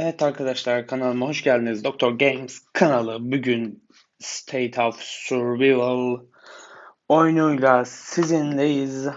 Evet arkadaşlar kanalıma hoş geldiniz. Doktor Games kanalı bugün State of Survival oyunuyla sizinleyiz.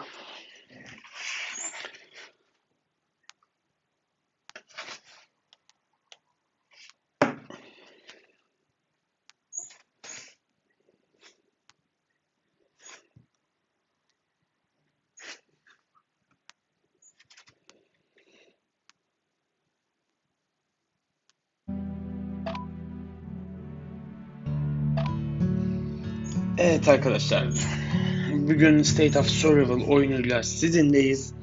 Arkadaşlar bugün State of Survival oyunuyla sizinleyiz.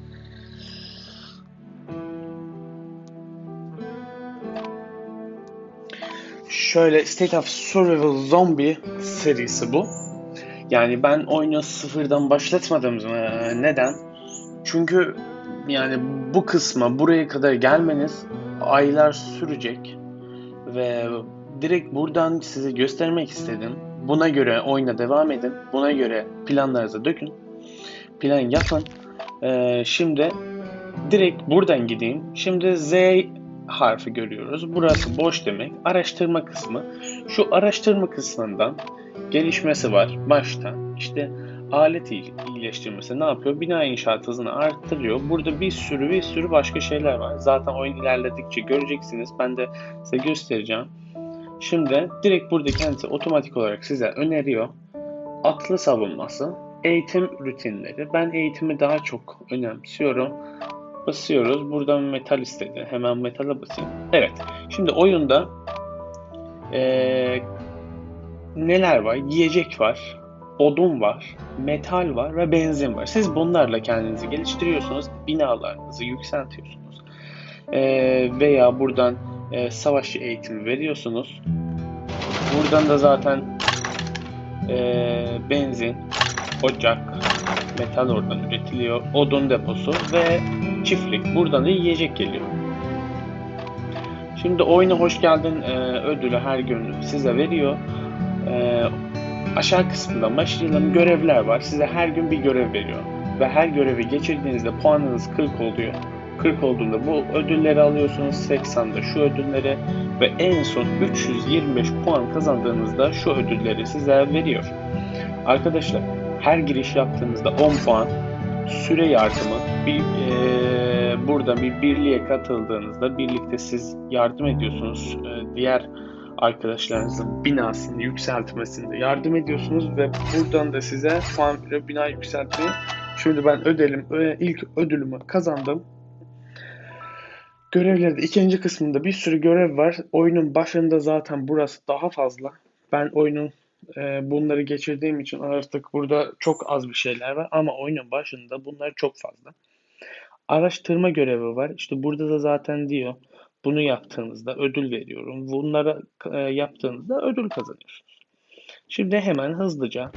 Şöyle State of Survival Zombie serisi bu. Yani ben oyunu sıfırdan başlatmadım. Neden? Çünkü yani bu kısma buraya kadar gelmeniz aylar sürecek ve direkt buradan size göstermek istedim. Buna göre oyuna devam edin. Buna göre planlarınızı dökün. Plan yapın. Ee, şimdi direkt buradan gideyim. Şimdi Z harfi görüyoruz. Burası boş demek. Araştırma kısmı. Şu araştırma kısmından gelişmesi var başta. İşte alet iyileştirmesi ne yapıyor? Bina inşaat hızını arttırıyor. Burada bir sürü bir sürü başka şeyler var. Zaten oyun ilerledikçe göreceksiniz. Ben de size göstereceğim. Şimdi direkt burada kendisi otomatik olarak size öneriyor. Atlı savunması, eğitim rutinleri. Ben eğitimi daha çok önemsiyorum. Basıyoruz. Buradan metal istedi. Hemen metala basayım. Evet. Şimdi oyunda ee, neler var? Yiyecek var, odun var, metal var ve benzin var. Siz bunlarla kendinizi geliştiriyorsunuz. Binalarınızı yükseltiyorsunuz. Ee, veya buradan e, savaşçı eğitimi veriyorsunuz. Buradan da zaten e, benzin, ocak, metal oradan üretiliyor, odun deposu ve çiftlik. Buradan da yiyecek geliyor. Şimdi oyuna hoş geldin e, ödülü her gün size veriyor. E, aşağı kısmında başlayalım görevler var. Size her gün bir görev veriyor. Ve her görevi geçirdiğinizde puanınız 40 oluyor. 40 olduğunda bu ödülleri alıyorsunuz. 80'de şu ödülleri ve en son 325 puan kazandığınızda şu ödülleri size veriyor. Arkadaşlar her giriş yaptığınızda 10 puan süre yardımı bir e, burada bir birliğe katıldığınızda birlikte siz yardım ediyorsunuz e, diğer arkadaşlarınızın binasını yükseltmesinde yardım ediyorsunuz ve buradan da size puan bina yükseltmeyi. Şimdi ben ödelim ilk ödülümü kazandım. Görevlerde ikinci kısmında bir sürü görev var. Oyunun başında zaten burası daha fazla. Ben oyunun e, bunları geçirdiğim için artık burada çok az bir şeyler var ama oyunun başında bunlar çok fazla. Araştırma görevi var. İşte burada da zaten diyor bunu yaptığınızda ödül veriyorum. Bunları e, yaptığınızda ödül kazanıyorsunuz. Şimdi hemen hızlıca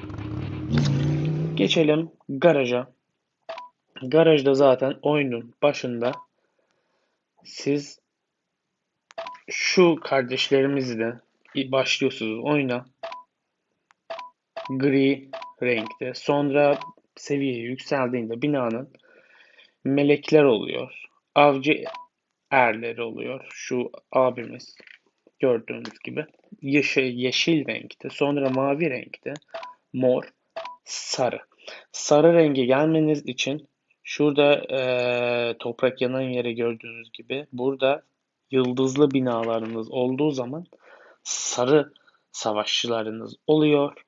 geçelim garaja. Garajda zaten oyunun başında siz şu kardeşlerimizle başlıyorsunuz oyuna gri renkte. Sonra seviye yükseldiğinde binanın melekler oluyor. Avcı erleri oluyor. Şu abimiz gördüğünüz gibi. Yeşil, yeşil renkte. Sonra mavi renkte. Mor, sarı. Sarı rengi gelmeniz için Şurada e, toprak yanan yere gördüğünüz gibi burada yıldızlı binalarınız olduğu zaman sarı savaşçılarınız oluyor.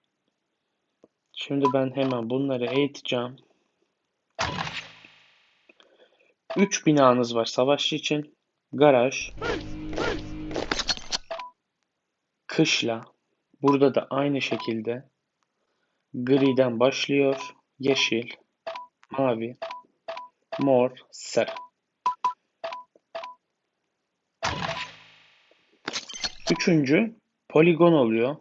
Şimdi ben hemen bunları eğiteceğim. 3 binanız var savaşçı için. Garaj. Kışla. Burada da aynı şekilde griden başlıyor. Yeşil, mavi, mor, sarı. Üçüncü poligon oluyor.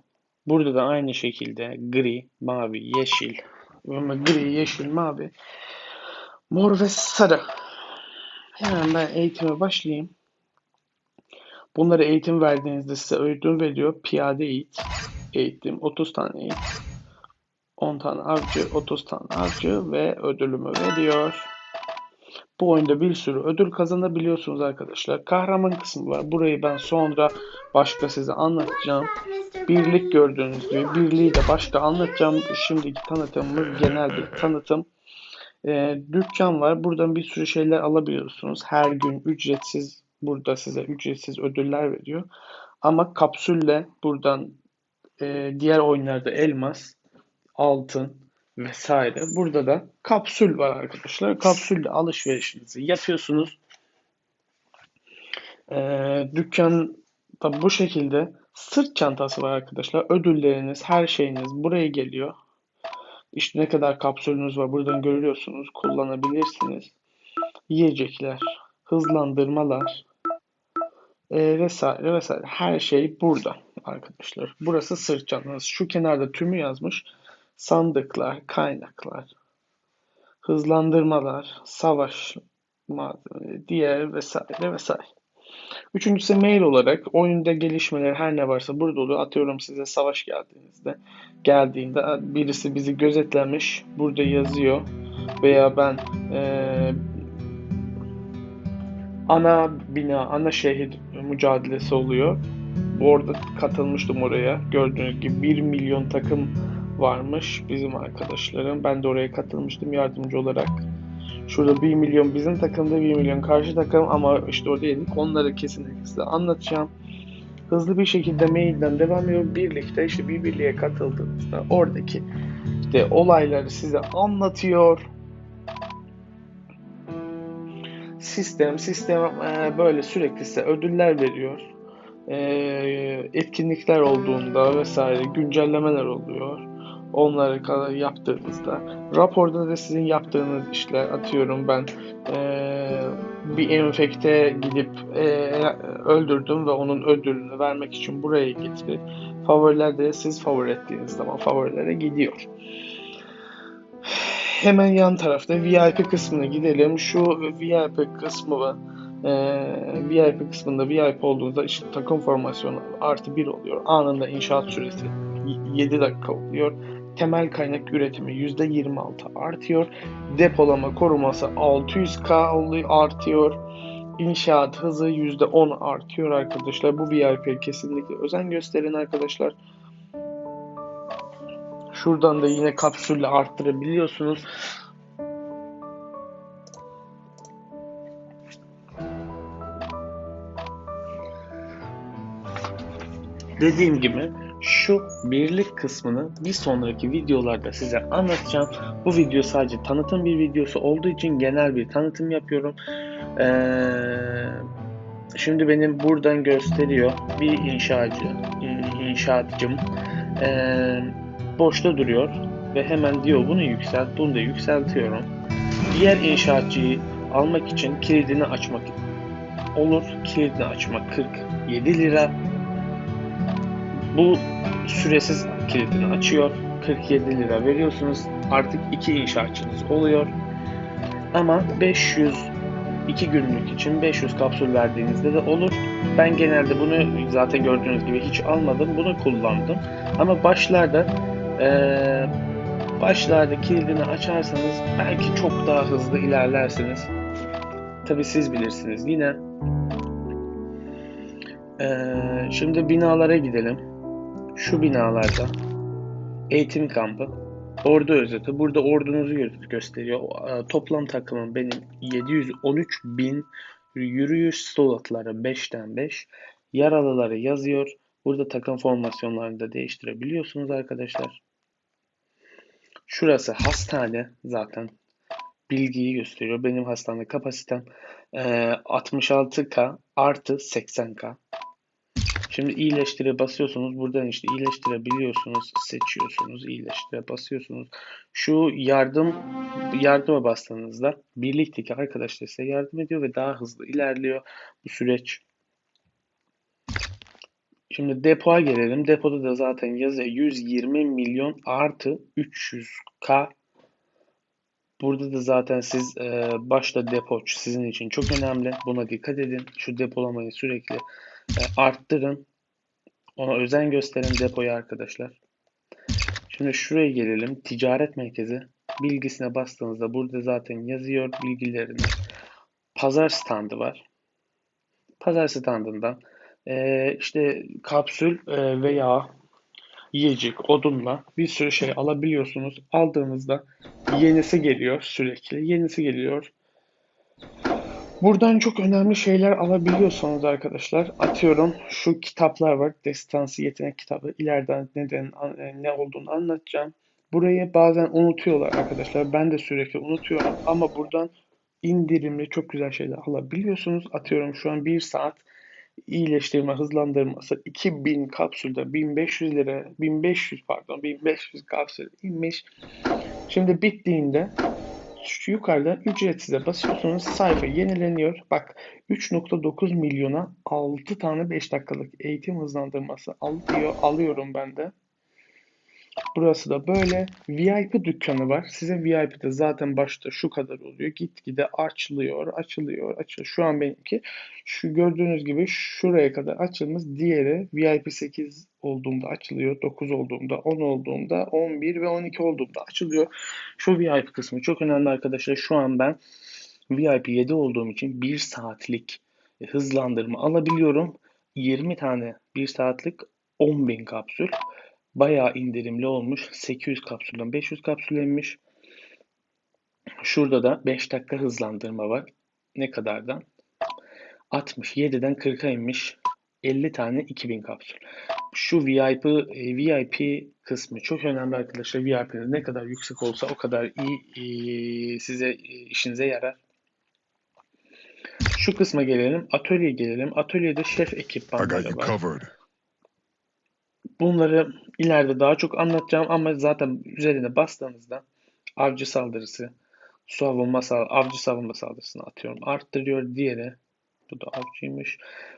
Burada da aynı şekilde gri, mavi, yeşil, gri, yeşil, mavi, mor ve sarı. Hemen ben eğitime başlayayım. Bunları eğitim verdiğinizde size ödül veriyor. Piyade eğit, eğitim, 30 tane eğit, 10 tane avcı, 30 tane avcı ve ödülümü veriyor. Bu oyunda bir sürü ödül kazanabiliyorsunuz arkadaşlar. Kahraman kısmı var. Burayı ben sonra başka size anlatacağım. Birlik gördüğünüz gibi birliği de başta anlatacağım. Şimdiki tanıtımımız genel bir tanıtım. Ee, dükkan var. Buradan bir sürü şeyler alabiliyorsunuz. Her gün ücretsiz burada size ücretsiz ödüller veriyor. Ama kapsülle buradan e, diğer oyunlarda elmas, altın vesaire. Burada da kapsül var arkadaşlar. Kapsülle alışverişinizi yapıyorsunuz. E, dükkan da bu şekilde sırt çantası var arkadaşlar. Ödülleriniz, her şeyiniz buraya geliyor. İşte ne kadar kapsülünüz var buradan görüyorsunuz. Kullanabilirsiniz. Yiyecekler, hızlandırmalar, e, vesaire vesaire. Her şey burada arkadaşlar. Burası sırt çantası. Şu kenarda tümü yazmış. Sandıklar, kaynaklar, hızlandırmalar, savaş diğer vesaire vesaire. Üçüncüsü mail olarak oyunda gelişmeler her ne varsa burada oluyor. Atıyorum size savaş geldiğinizde geldiğinde birisi bizi gözetlemiş. Burada yazıyor. Veya ben e, ana bina, ana şehir mücadelesi oluyor. Orada katılmıştım oraya. Gördüğünüz gibi 1 milyon takım varmış bizim arkadaşlarım. Ben de oraya katılmıştım yardımcı olarak. Şurada 1 milyon bizim takımda 1 milyon karşı takım ama işte orada yedik. Onları kesinlikle size anlatacağım. Hızlı bir şekilde mailden devam ediyor. Birlikte işte bir birliğe katıldığınızda oradaki işte olayları size anlatıyor. Sistem, sistem e, böyle sürekli size ödüller veriyor. E, etkinlikler olduğunda vesaire güncellemeler oluyor. Onları yaptığınızda raporda da sizin yaptığınız işler atıyorum ben e, bir enfekte gidip e, öldürdüm ve onun ödülünü vermek için buraya getirip favorilerde siz favori ettiğiniz zaman favorilere gidiyor. Hemen yan tarafta VIP kısmına gidelim. Şu VIP kısmı e, VIP kısmında VIP olduğunda işte takım formasyonu artı 1 oluyor. Anında inşaat süresi 7 dakika oluyor. Temel kaynak üretimi %26 artıyor. Depolama koruması 600K oluyor, artıyor. İnşaat hızı %10 artıyor arkadaşlar. Bu VIP'ye kesinlikle özen gösterin arkadaşlar. Şuradan da yine kapsülle arttırabiliyorsunuz. Dediğim gibi şu birlik kısmını bir sonraki videolarda size anlatacağım. Bu video sadece tanıtım bir videosu olduğu için genel bir tanıtım yapıyorum. Ee, şimdi benim buradan gösteriyor bir inşaatçı, inşaatçım ee, boşta duruyor ve hemen diyor bunu yükselt, bunu da yükseltiyorum. Diğer inşaatçıyı almak için kilidini açmak olur. Kilidini açmak 47 lira. Bu süresiz kilidini açıyor. 47 lira veriyorsunuz. Artık iki inşaatçınız oluyor. Ama 500 2 günlük için 500 kapsül verdiğinizde de olur. Ben genelde bunu zaten gördüğünüz gibi hiç almadım. Bunu kullandım. Ama başlarda ee, başlarda kilidini açarsanız belki çok daha hızlı ilerlersiniz. Tabi siz bilirsiniz. Yine ee, şimdi binalara gidelim. Şu binalarda eğitim kampı, ordu özeti. Burada ordunuzu gö- gösteriyor. Ee, toplam takımım benim 713 bin yürüyüş slotları 5'ten 5. Yaralıları yazıyor. Burada takım formasyonlarını da değiştirebiliyorsunuz arkadaşlar. Şurası hastane zaten bilgiyi gösteriyor. Benim hastane kapasitem e, 66K artı 80K. Şimdi iyileştire basıyorsunuz. Buradan işte iyileştirebiliyorsunuz. Seçiyorsunuz. iyileştire basıyorsunuz. Şu yardım yardıma bastığınızda birlikteki arkadaşlar size yardım ediyor ve daha hızlı ilerliyor bu süreç. Şimdi depoya gelelim. Depoda da zaten yazıyor 120 milyon artı 300k. Burada da zaten siz e, başta depo sizin için çok önemli. Buna dikkat edin. Şu depolamayı sürekli arttırın. Ona özen gösterin depoya arkadaşlar. Şimdi şuraya gelelim. Ticaret merkezi bilgisine bastığınızda burada zaten yazıyor bilgilerini pazar standı var. Pazar standından e, işte kapsül e, veya yiyecek, odunla bir sürü şey alabiliyorsunuz. Aldığınızda yenisi geliyor sürekli. Yenisi geliyor. Buradan çok önemli şeyler alabiliyorsunuz arkadaşlar. Atıyorum şu kitaplar var. Destansı yetenek kitabı. İleriden neden ne olduğunu anlatacağım. Burayı bazen unutuyorlar arkadaşlar. Ben de sürekli unutuyorum. Ama buradan indirimli çok güzel şeyler alabiliyorsunuz. Atıyorum şu an 1 saat iyileştirme hızlandırması 2000 kapsülde 1500 lira 1500 pardon 1500 kapsül inmiş. Şimdi bittiğinde şu yukarıda ücretsize basıyorsunuz. Sayfa yenileniyor. Bak 3.9 milyona 6 tane 5 dakikalık eğitim hızlandırması alıyor. Alıyorum ben de. Burası da böyle. VIP dükkanı var. Size VIP'de zaten başta şu kadar oluyor. Gitgide açılıyor, açılıyor, açılıyor. Şu an benimki şu gördüğünüz gibi şuraya kadar açılmış. Diğeri VIP 8 olduğumda açılıyor. 9 olduğumda, 10 olduğumda, 11 ve 12 olduğumda açılıyor. Şu VIP kısmı çok önemli arkadaşlar. Şu an ben VIP 7 olduğum için 1 saatlik hızlandırma alabiliyorum. 20 tane 1 saatlik 10.000 kapsül. Bayağı indirimli olmuş. 800 kapsülden 500 kapsül inmiş. Şurada da 5 dakika hızlandırma var. Ne kadardan? 67'den 40'a inmiş. 50 tane 2000 kapsül. Şu VIP e, VIP kısmı çok önemli arkadaşlar. VIP'nin ne kadar yüksek olsa o kadar iyi, size e, işinize yarar. Şu kısma gelelim. Atölyeye gelelim. Atölyede şef ekipmanları var. Bunları ileride daha çok anlatacağım ama zaten üzerine bastığınızda avcı saldırısı, savunma sal avcı savunma saldırısını atıyorum. Arttırıyor diğeri. Bu da avcıymış.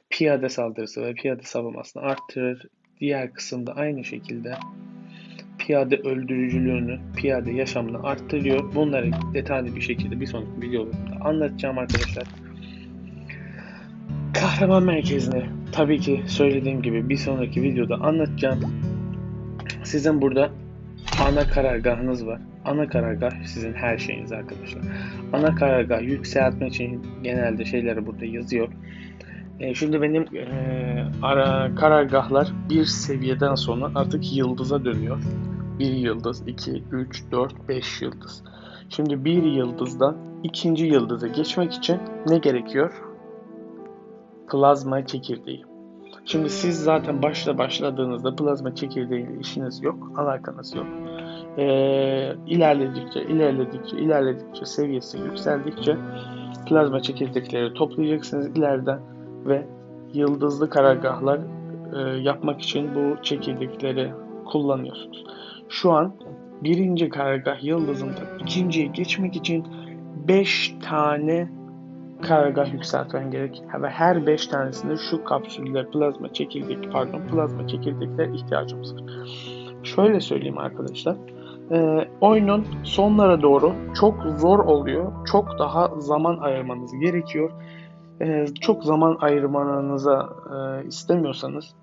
Piyade saldırısı ve piyade savunmasını arttırır. Diğer kısımda aynı şekilde piyade öldürücülüğünü, piyade yaşamını arttırıyor. Bunları detaylı bir şekilde bir sonraki videoda anlatacağım arkadaşlar. Kahraman merkezini tabii ki söylediğim gibi bir sonraki videoda anlatacağım. Sizin burada ana karargahınız var. Ana karargah sizin her şeyiniz arkadaşlar. Ana karargah yükseltme için genelde şeyleri burada yazıyor. E, şimdi benim e, ara karargahlar bir seviyeden sonra artık yıldıza dönüyor. Bir yıldız, 2, 3, 4, 5 yıldız. Şimdi bir yıldızdan ikinci yıldıza geçmek için ne gerekiyor? Plazma çekirdeği. Şimdi siz zaten başta başladığınızda plazma çekirdeğiyle işiniz yok, alakanız yok. Ee, ilerledikçe, ilerledikçe, ilerledikçe, seviyesi yükseldikçe plazma çekirdekleri toplayacaksınız ileriden ve yıldızlı karargahlar e, yapmak için bu çekirdekleri kullanıyorsunuz. Şu an birinci karargah yıldızında ikinciye geçmek için 5 tane karargah yükseltmen gerek ve her 5 tanesinde şu kapsüller plazma çekirdek pardon plazma çekirdekler ihtiyacımız var. Şöyle söyleyeyim arkadaşlar. E, oyunun sonlara doğru çok zor oluyor. Çok daha zaman ayırmanız gerekiyor. E, çok zaman ayırmanızı e, istemiyorsanız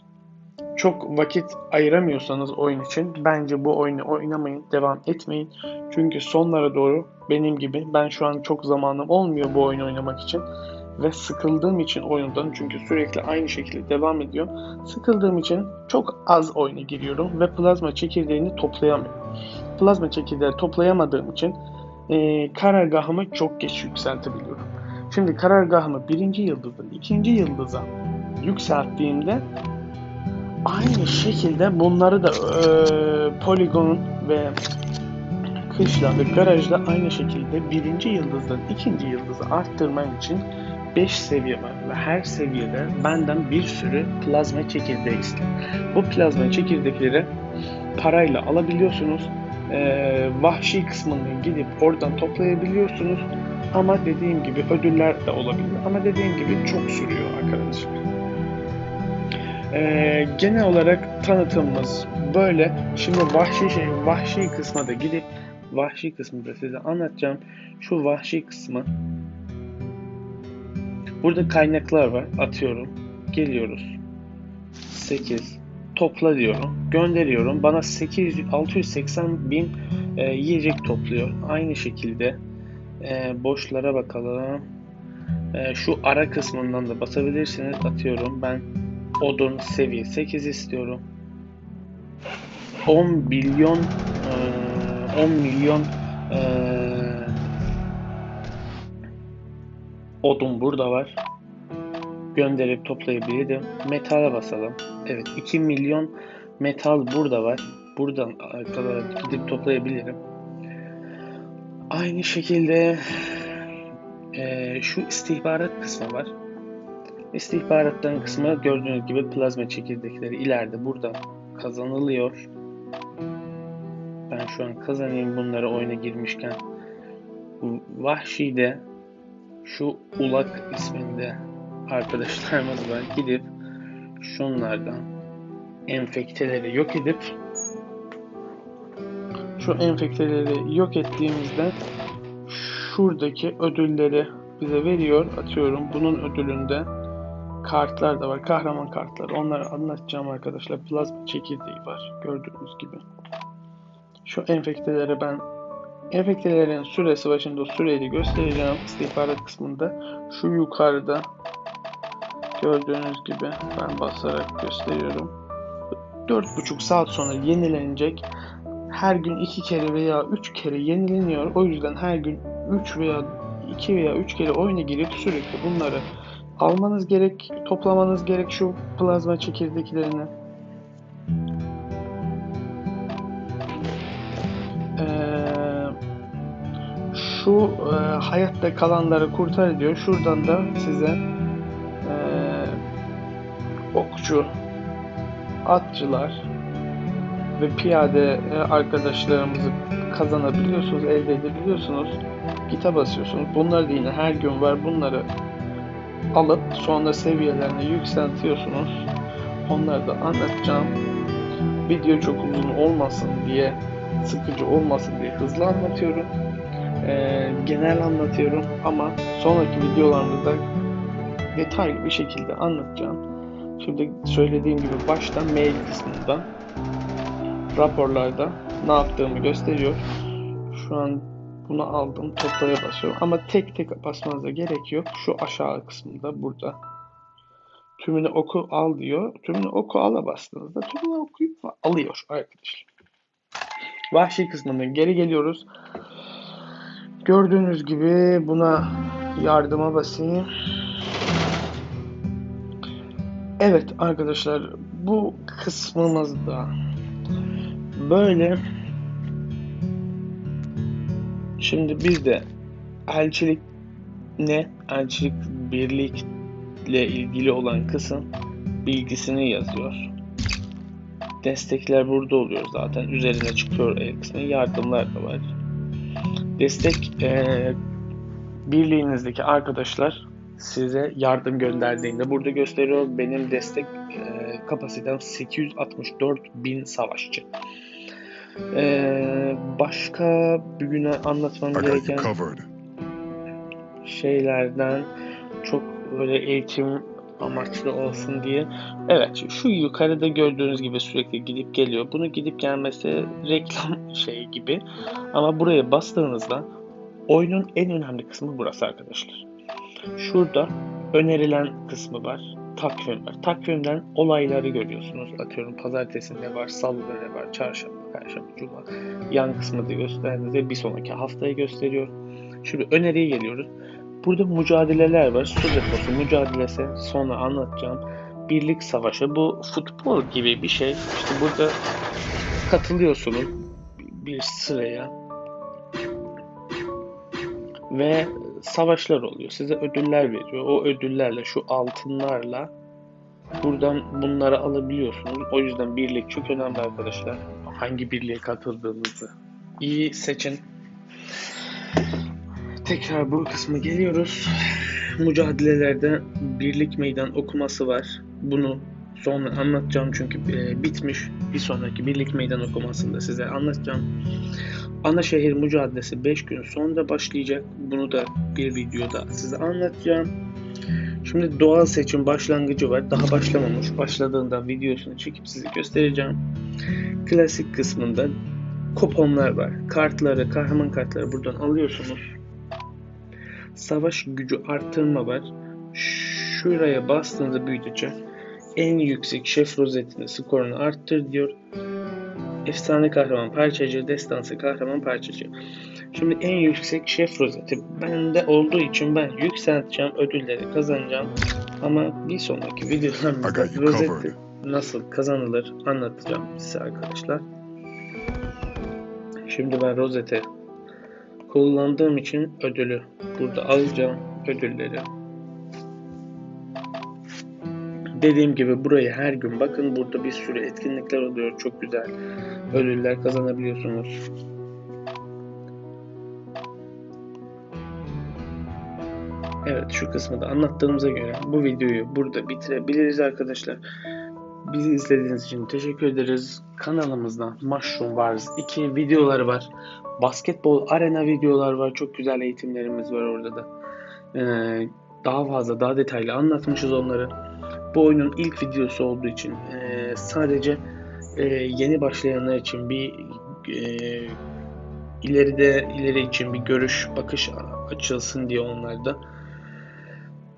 çok vakit ayıramıyorsanız oyun için bence bu oyunu oynamayın, devam etmeyin. Çünkü sonlara doğru benim gibi ben şu an çok zamanım olmuyor bu oyunu oynamak için ve sıkıldığım için oyundan çünkü sürekli aynı şekilde devam ediyor. Sıkıldığım için çok az oyuna giriyorum ve plazma çekirdeğini toplayamıyorum. Plazma çekirdeği toplayamadığım için e, karargahımı çok geç yükseltebiliyorum. Şimdi karargahımı birinci yıldızdan ikinci yıldıza yükselttiğimde Aynı şekilde bunları da e, poligonun ve kışla ve garajla aynı şekilde birinci yıldızdan ikinci yıldızı arttırmam için 5 seviye var ve her seviyede benden bir sürü plazma çekirdeği istiyor. Bu plazma çekirdekleri parayla alabiliyorsunuz. Ee, vahşi kısmını gidip oradan toplayabiliyorsunuz. Ama dediğim gibi ödüller de olabilir. Ama dediğim gibi çok sürüyor arkadaşlar. Ee, genel olarak tanıtımımız böyle. Şimdi vahşi şey, vahşi kısma da gidip vahşi kısmı da size anlatacağım. Şu vahşi kısmı Burada kaynaklar var. Atıyorum. Geliyoruz. 8 topla diyorum. Gönderiyorum. Bana 800 680 bin e, yiyecek topluyor. Aynı şekilde e, boşlara bakalım. Ee, şu ara kısmından da basabilirsiniz. Atıyorum ben odun seviye 8 istiyorum. 10 milyon e, 10 milyon e, odun burada var. Gönderip toplayabilirim. Metale basalım. Evet 2 milyon metal burada var. Buradan kadar gidip toplayabilirim. Aynı şekilde e, şu istihbarat kısmı var. İstihbarattan kısmı gördüğünüz gibi plazma çekirdekleri ileride burada kazanılıyor. Ben şu an kazanayım bunları oyuna girmişken. Vahşi'de şu Ulak isminde arkadaşlarımız. Gidip şunlardan enfekteleri yok edip şu enfekteleri yok ettiğimizde şuradaki ödülleri bize veriyor. Atıyorum bunun ödülünde kartlar da var. Kahraman kartlar. Onları anlatacağım arkadaşlar. Plazma çekirdeği var. Gördüğünüz gibi. Şu enfekteleri ben enfektelerin süresi başında süreyi göstereceğim istihbarat kısmında. Şu yukarıda gördüğünüz gibi ben basarak gösteriyorum. 4,5 saat sonra yenilenecek. Her gün 2 kere veya 3 kere yenileniyor. O yüzden her gün 3 veya 2 veya 3 kere oyuna girip sürekli bunları almanız gerek, toplamanız gerek şu plazma çekirdeklerini. Ee, şu e, hayatta kalanları kurtar diyor. Şuradan da size e, okçu, atçılar ve piyade e, arkadaşlarımızı kazanabiliyorsunuz, elde edebiliyorsunuz. Git'e basıyorsunuz. Bunlar da yine her gün var. Bunları alıp sonra seviyelerini yükseltiyorsunuz. Onları da anlatacağım. Video çok uzun olmasın diye, sıkıcı olmasın diye hızlı anlatıyorum. Ee, genel anlatıyorum ama sonraki videolarımızda detaylı bir şekilde anlatacağım. Şimdi söylediğim gibi baştan mail kısmından raporlarda ne yaptığımı gösteriyor. Şu an bunu aldım. Toplaya basıyorum. Ama tek tek basmanıza gerek yok. Şu aşağı kısmında burada. Tümünü oku al diyor. Tümünü oku ala bastığınızda tümünü okuyup alıyor arkadaşlar. Vahşi kısmından geri geliyoruz. Gördüğünüz gibi buna yardıma basayım. Evet arkadaşlar bu kısmımızda böyle Şimdi biz de elçilik ne? Elçilik birlikle ilgili olan kısım bilgisini yazıyor. Destekler burada oluyor zaten. Üzerine çıkıyor el kısmı. Yardımlar da var. Destek e, birliğinizdeki arkadaşlar size yardım gönderdiğinde burada gösteriyor. Benim destek e, kapasitem 864 bin savaşçı. Ee, başka bugüne anlatmam gereken şeylerden çok böyle eğitim amaçlı olsun diye. Evet şu yukarıda gördüğünüz gibi sürekli gidip geliyor. Bunu gidip gelmesi reklam şey gibi. Ama buraya bastığınızda oyunun en önemli kısmı burası arkadaşlar. Şurada önerilen kısmı var takvim var. Takvimden olayları görüyorsunuz. Atıyorum pazartesi ne var, salı ne var, çarşamba, perşembe, cuma. Yan kısmı da gösterdiğinizde bir sonraki haftayı gösteriyor. Şimdi öneriye geliyoruz. Burada mücadeleler var. Su deposu mücadelesi. Sonra anlatacağım. Birlik savaşı. Bu futbol gibi bir şey. İşte burada katılıyorsunuz bir sıraya ve savaşlar oluyor. Size ödüller veriyor. O ödüllerle, şu altınlarla buradan bunları alabiliyorsunuz. O yüzden birlik çok önemli arkadaşlar. Hangi birliğe katıldığınızı iyi seçin. Tekrar bu kısmı geliyoruz. Mücadelelerde birlik meydan okuması var. Bunu sonra anlatacağım çünkü e, bitmiş. Bir sonraki birlik meydan okumasında size anlatacağım. Ana şehir mücadelesi 5 gün sonra başlayacak. Bunu da bir videoda size anlatacağım. Şimdi doğal seçim başlangıcı var. Daha başlamamış. Başladığında videosunu çekip size göstereceğim. Klasik kısmında kuponlar var. Kartları, kahraman kartları buradan alıyorsunuz. Savaş gücü arttırma var. Şuraya bastığınızda büyütecek. En yüksek şef rozetini skorunu arttır diyor. Efsane kahraman parçacı, destansı kahraman parçacı. Şimdi en yüksek şef rozeti bende olduğu için ben yükselteceğim, ödülleri kazanacağım. Ama bir sonraki videolarımızda rozeti nasıl kazanılır anlatacağım size arkadaşlar. Şimdi ben rozete kullandığım için ödülü burada alacağım ödülleri. Dediğim gibi buraya her gün bakın burada bir sürü etkinlikler oluyor. Çok güzel ödüller kazanabiliyorsunuz. Evet şu kısmı da anlattığımıza göre bu videoyu burada bitirebiliriz arkadaşlar. Bizi izlediğiniz için teşekkür ederiz. Kanalımızda Mushroom Wars 2 videoları var. Basketbol arena videolar var. Çok güzel eğitimlerimiz var orada da. Ee, daha fazla, daha detaylı anlatmışız onları. Bu oyunun ilk videosu olduğu için e, sadece e, yeni başlayanlar için bir e, ileride ileri için bir görüş, bakış açılsın diye onlarda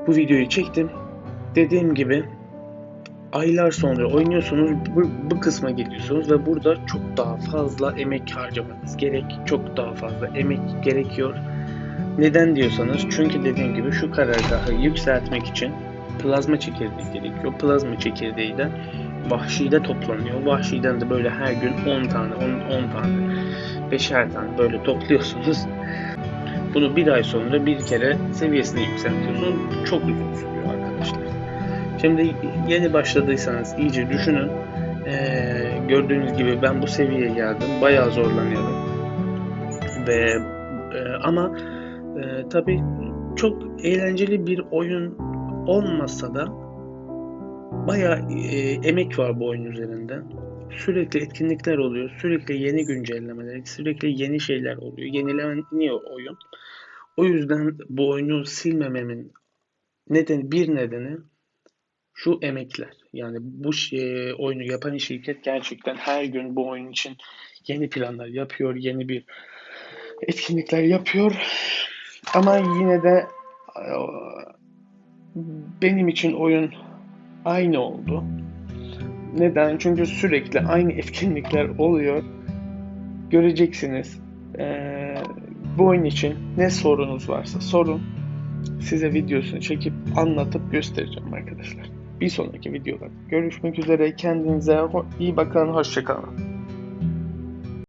bu videoyu çektim. Dediğim gibi aylar sonra oynuyorsunuz bu, bu kısma geliyorsunuz ve burada çok daha fazla emek harcamanız gerek. Çok daha fazla emek gerekiyor. Neden diyorsanız çünkü dediğim gibi şu karargahı yükseltmek için plazma çekirdeği gerekiyor. Plazma çekirdeği de vahşide toplanıyor. Vahşiden de böyle her gün 10 tane, 10, 10 tane, 5'er tane böyle topluyorsunuz. Bunu bir ay sonra bir kere seviyesini yükseltiyorsunuz. Çok uzun sürüyor arkadaşlar. Şimdi yeni başladıysanız iyice düşünün. Ee, gördüğünüz gibi ben bu seviyeye geldim. Bayağı zorlanıyorum. Ve e, ama e, tabii çok eğlenceli bir oyun olmasa da bayağı e, emek var bu oyun üzerinde. Sürekli etkinlikler oluyor. Sürekli yeni güncellemeler, sürekli yeni şeyler oluyor. Yenileniyor oyun. O yüzden bu oyunu silmememin neden bir nedeni şu emekler. Yani bu şey, oyunu yapan şirket gerçekten her gün bu oyun için yeni planlar yapıyor, yeni bir etkinlikler yapıyor. Ama yine de benim için oyun aynı oldu. Neden? Çünkü sürekli aynı etkinlikler oluyor. Göreceksiniz. Ee, bu oyun için ne sorunuz varsa sorun. Size videosunu çekip anlatıp göstereceğim arkadaşlar. Bir sonraki videoda görüşmek üzere. Kendinize iyi bakın. Hoşçakalın.